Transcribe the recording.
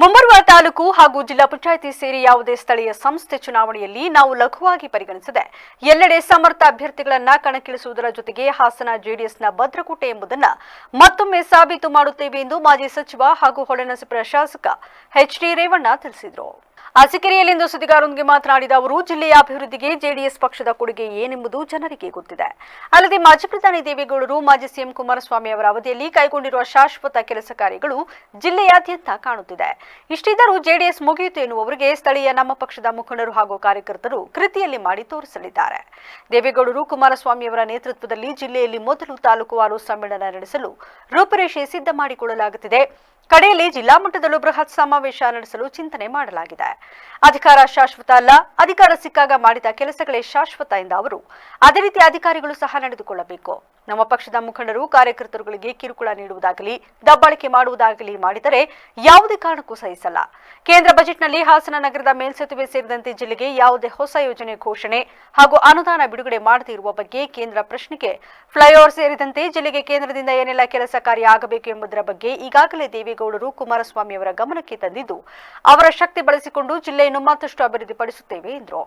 ಮುಂಬರುವ ತಾಲೂಕು ಹಾಗೂ ಜಿಲ್ಲಾ ಪಂಚಾಯಿತಿ ಸೇರಿ ಯಾವುದೇ ಸ್ಥಳೀಯ ಸಂಸ್ಥೆ ಚುನಾವಣೆಯಲ್ಲಿ ನಾವು ಲಘುವಾಗಿ ಪರಿಗಣಿಸದೆ. ಎಲ್ಲೆಡೆ ಸಮರ್ಥ ಅಭ್ಯರ್ಥಿಗಳನ್ನ ಕಣಕ್ಕಿಳಿಸುವುದರ ಜೊತೆಗೆ ಹಾಸನ ಜೆಡಿಎಸ್ನ ಭದ್ರಕೋಟೆ ಎಂಬುದನ್ನ ಮತ್ತೊಮ್ಮೆ ಸಾಬೀತು ಮಾಡುತ್ತೇವೆ ಎಂದು ಮಾಜಿ ಸಚಿವ ಹಾಗೂ ಹೊಳೆನಸಿಪುರ ಶಾಸಕ ಎಚ್ ಡಿ ರೇವಣ್ಣ ತಿಳಿಸಿದರು. ಅರಸೀಕೆರೆಯಲ್ಲಿಂದು ಸುದ್ದಿಗಾರರೊಂದಿಗೆ ಮಾತನಾಡಿದ ಅವರು, ಜಿಲ್ಲೆಯ ಅಭಿವೃದ್ಧಿಗೆ ಜೆಡಿಎಸ್ ಪಕ್ಷದ ಕೊಡುಗೆ ಏನೆಂಬುದು ಜನರಿಗೆ ಗೊತ್ತಿದೆ. ಅಲ್ಲದೆ ಮಾಜಿ ಪ್ರಧಾನಿ ದೇವೇಗೌಡರು, ಮಾಜಿ ಸಿಎಂ ಕುಮಾರಸ್ವಾಮಿ ಅವರ ಅವಧಿಯಲ್ಲಿ ಕೈಗೊಂಡಿರುವ ಶಾಶ್ವತ ಕೆಲಸ ಕಾರ್ಯಗಳು ಜಿಲ್ಲೆಯಾದ್ಯಂತ ಕಾಣುತ್ತಿದೆ. ಇಷ್ಟಿದ್ದರೂ ಜೆಡಿಎಸ್ ಮುಗಿಯಿತು ಎನ್ನುವವರಿಗೆ ಸ್ಥಳೀಯ ನಮ್ಮ ಪಕ್ಷದ ಮುಖಂಡರು ಹಾಗೂ ಕಾರ್ಯಕರ್ತರು ಕೃತಿಯಲ್ಲಿ ಮಾಡಿ ತೋರಿಸಲಿದ್ದಾರೆ. ದೇವೇಗೌಡರು ಕುಮಾರಸ್ವಾಮಿ ಅವರ ನೇತೃತ್ವದಲ್ಲಿ ಜಿಲ್ಲೆಯಲ್ಲಿ ಮೊದಲು ತಾಲೂಕುವಾರು ಸಮ್ಮೇಳನ ನಡೆಸಲು ರೂಪುರೇಷೆ ಸಿದ್ಧ ಮಾಡಿಕೊಳ್ಳಲಾಗುತ್ತಿದೆ ಕಡೆಯಲ್ಲಿ ಜಿಲ್ಲಾ ಮಟ್ಟದಲ್ಲೂ ಬೃಹತ್ ಸಮಾವೇಶ ನಡೆಸಲು ಚಿಂತನೆ ಮಾಡಲಾಗಿದೆ. ಅಧಿಕಾರ ಶಾಶ್ವತ ಅಲ್ಲ, ಅಧಿಕಾರ ಸಿಕ್ಕಾಗ ಮಾಡಿದ ಕೆಲಸಗಳೇ ಶಾಶ್ವತ ಎಂದ ಅವರು. ಅದೇ ರೀತಿ ಅಧಿಕಾರಿಗಳು ಸಹ ನಡೆದುಕೊಳ್ಳಬೇಕು. ನಮ್ಮ ಪಕ್ಷದ ಮುಖಂಡರು, ಕಾರ್ಯಕರ್ತರುಗಳಿಗೆ ಕಿರುಕುಳ ನೀಡುವುದಾಗಲಿ, ದಬ್ಬಾಳಿಕೆ ಮಾಡುವುದಾಗಲಿ ಮಾಡಿದರೆ ಯಾವುದೇ ಕಾರಣಕ್ಕೂ ಸಹಿಸಲ್ಲ. ಕೇಂದ್ರ ಬಜೆಟ್ನಲ್ಲಿ ಹಾಸನ ನಗರದ ಮೇಲ್ಸೇತುವೆ ಸೇರಿದಂತೆ ಜಿಲ್ಲೆಗೆ ಯಾವುದೇ ಹೊಸ ಯೋಜನೆ ಘೋಷಣೆ ಹಾಗೂ ಅನುದಾನ ಬಿಡುಗಡೆ ಮಾಡದೇ ಇರುವ ಬಗ್ಗೆ ಕೇಂದ್ರ ಪ್ರಶ್ನೆಗೆ ಫ್ಲೈಓವರ್ ಸೇರಿದಂತೆ ಜಿಲ್ಲೆಗೆ ಕೇಂದ್ರದಿಂದ ಏನೆಲ್ಲ ಕೆಲಸ ಕಾರ್ಯ ಆಗಬೇಕು ಎಂಬುದರ ಬಗ್ಗೆ ಈಗಾಗಲೇ ದೇವೇಗೌಡರು ಕುಮಾರಸ್ವಾಮಿ ಅವರ ಗಮನಕ್ಕೆ ತಂದಿದ್ದು, ಅವರ ಶಕ್ತಿ ಬಳಸಿಕೊಂಡು ಜಿಲ್ಲೆಯನ್ನು ಮತ್ತಷ್ಟು ಅಭಿವೃದ್ಧಿಪಡಿಸುತ್ತೇವೆ ಎಂದರು.